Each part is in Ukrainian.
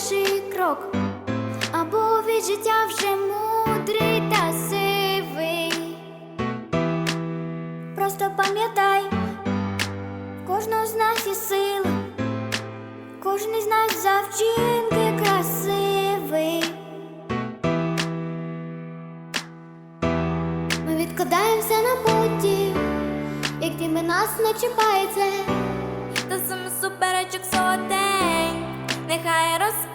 зірок, або від життя вже мудрий та сивий. Просто пам'ятай, кожного з нас є сила, кожен із нас за вчинки красивий. Ми відкладаємося на потім, як тіми нас не чіпається. Та саме суперечок сотень, нехай розпочинається.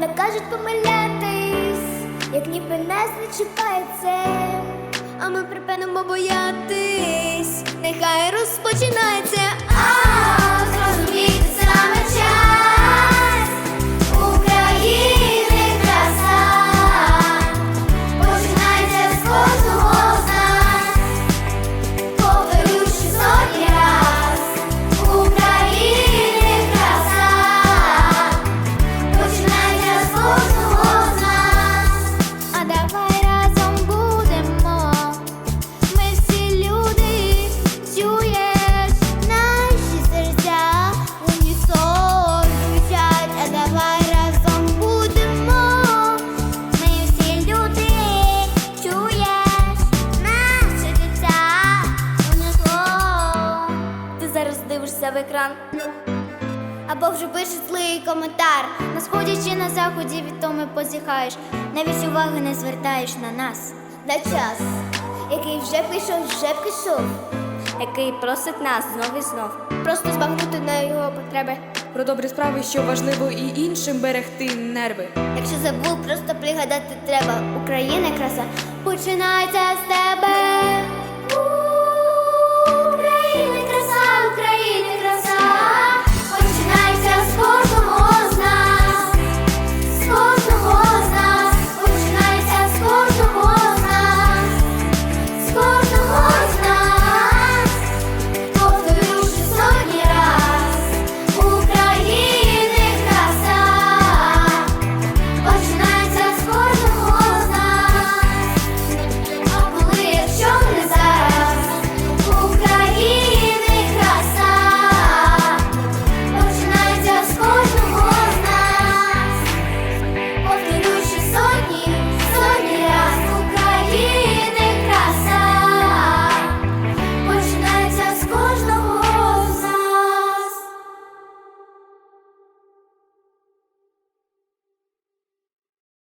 Не кажуть помилятись, як ніби нас не чіпається, а ми припинимо боятись, нехай розпочинається. Екран. Або вже пишеш злий коментар. На сході чи на заході від тому позіхаєш. Навіть уваги не звертаєш на нас. На час, який вже пішов, вже пішов. який просить нас знов і знов. Просто збагнути на його потреби. Про добрі справи, що важливо і іншим берегти нерви. Якщо забув, просто пригадати треба. Україна краса починається з тебе.